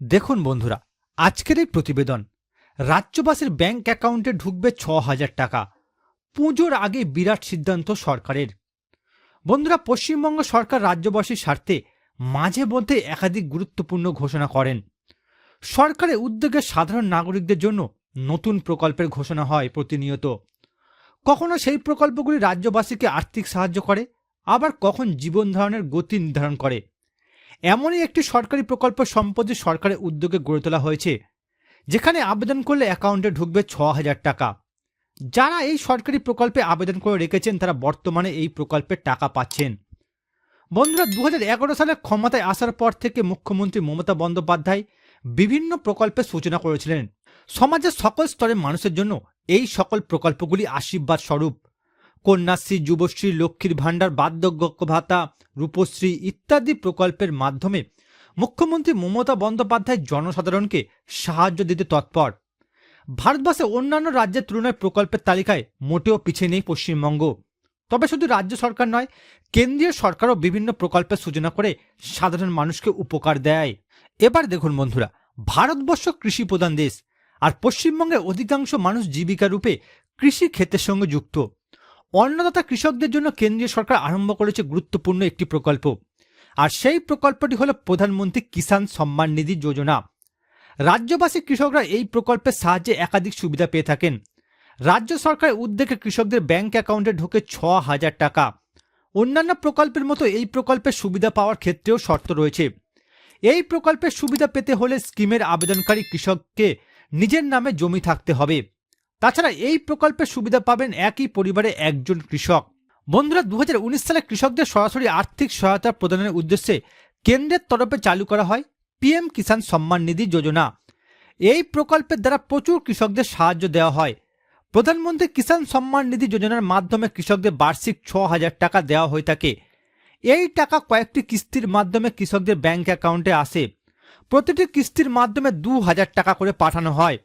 দেখুন বন্ধুরা, আজকের এই প্রতিবেদন, রাজ্যবাসীর ব্যাংক অ্যাকাউন্টে ঢুকবে ছ হাজার টাকা। পুজোর আগে বিরাট সিদ্ধান্ত সরকারের। বন্ধুরা, পশ্চিমবঙ্গ সরকার রাজ্যবাসীর স্বার্থে মাঝে মধ্যে একাধিক গুরুত্বপূর্ণ ঘোষণা করেন। সরকারের উদ্যোগে সাধারণ নাগরিকদের জন্য নতুন প্রকল্পের ঘোষণা হয় প্রতিনিয়ত। কখনো সেই প্রকল্পগুলি রাজ্যবাসীকে আর্থিক সাহায্য করে, আবার কখন জীবন ধারণের গতি নির্ধারণ করে। এমনই একটি সরকারি প্রকল্প সম্পত্তি সরকারের উদ্যোগে গড়ে তোলা হয়েছে, যেখানে আবেদন করলে অ্যাকাউন্টে ঢুকবে ছ হাজার টাকা। যারা এই সরকারি প্রকল্পে আবেদন করে রেখেছেন, তারা বর্তমানে এই প্রকল্পের টাকা পাচ্ছেন। বন্ধুরা দু সালে ক্ষমতায় আসার পর থেকে মুখ্যমন্ত্রী মমতা বন্দ্যোপাধ্যায় বিভিন্ন প্রকল্পের সূচনা করেছিলেন। সমাজের সকল স্তরের মানুষের জন্য এই সকল প্রকল্পগুলি আশীর্বাদ স্বরূপ কন্যাশ্রী যুবশ্রী লক্ষ্মীর ভাণ্ডার বার্ধক্য ভাতা, রূপশ্রী ইত্যাদি প্রকল্পের মাধ্যমে মুখ্যমন্ত্রী মমতা বন্দ্যোপাধ্যায় জনসাধারণকে সাহায্য দিতে তৎপর। ভারতবর্ষে অন্যান্য রাজ্যের তুলনায় প্রকল্পের তালিকায় মোটেও পিছিয়ে নেই পশ্চিমবঙ্গ। তবে শুধু রাজ্য সরকার নয়, কেন্দ্রীয় সরকারও বিভিন্ন প্রকল্পের সূচনা করে সাধারণ মানুষকে উপকার দেয়। এবার দেখুন বন্ধুরা, ভারতবর্ষ কৃষি প্রধান দেশ, আর পশ্চিমবঙ্গের অধিকাংশ মানুষ জীবিকা রূপে কৃষি ক্ষেত্রের সঙ্গে যুক্ত। অন্নদাতা কৃষকদের জন্য কেন্দ্রীয় সরকার আরম্ভ করেছে গুরুত্বপূর্ণ একটি প্রকল্প। আর সেই প্রকল্পটি হল প্রধানমন্ত্রী কিষাণ সম্মান নিধি যোজনা। রাজ্যবাসী কৃষকরা এই প্রকল্পের সাহায্যে একাধিক সুবিধা পেয়ে থাকেন। রাজ্য সরকারের উদ্যোগে কৃষকদের ব্যাংক অ্যাকাউন্টে ঢোকে ছ হাজার টাকা। অন্যান্য প্রকল্পের মতো এই প্রকল্পের সুবিধা পাওয়ার ক্ষেত্রেও শর্ত রয়েছে। এই প্রকল্পের সুবিধা পেতে হলে স্কিমের আবেদনকারী কৃষককে নিজের নামে জমি থাকতে হবে। তাছাড়া এই প্রকল্পের সুবিধা পাবেন একই পরিবারে একজন কৃষক। বন্ধুরা দু হাজার উনিশ সালে কৃষকদের সরাসরি আর্থিক সহায়তা প্রদানের উদ্দেশ্যে কেন্দ্রের তরফে চালু করা হয় পিএম কিষাণ সম্মান নিধি যোজনা। এই প্রকল্পের দ্বারা প্রচুর কৃষকদের সাহায্য দেওয়া হয়। প্রধানমন্ত্রী কিষাণ সম্মান নিধি যোজনার মাধ্যমে কৃষকদের বার্ষিক ছ হাজার টাকা দেওয়া হয়ে থাকে। এই টাকা কয়েকটি কিস্তির মাধ্যমে কৃষকদের ব্যাংক অ্যাকাউন্টে আসে। প্রতিটি কিস্তির মাধ্যমে দু হাজার টাকা করে পাঠানো হয়।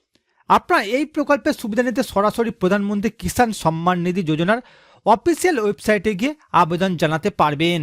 আপনারা এই প্রকল্পের সুবিধা নিতে সরাসরি প্রধানমন্ত্রী কিষাণ সম্মান নিধি যোজনার অফিসিয়াল ওয়েবসাইটে গিয়ে আবেদন জানাতে পারবেন।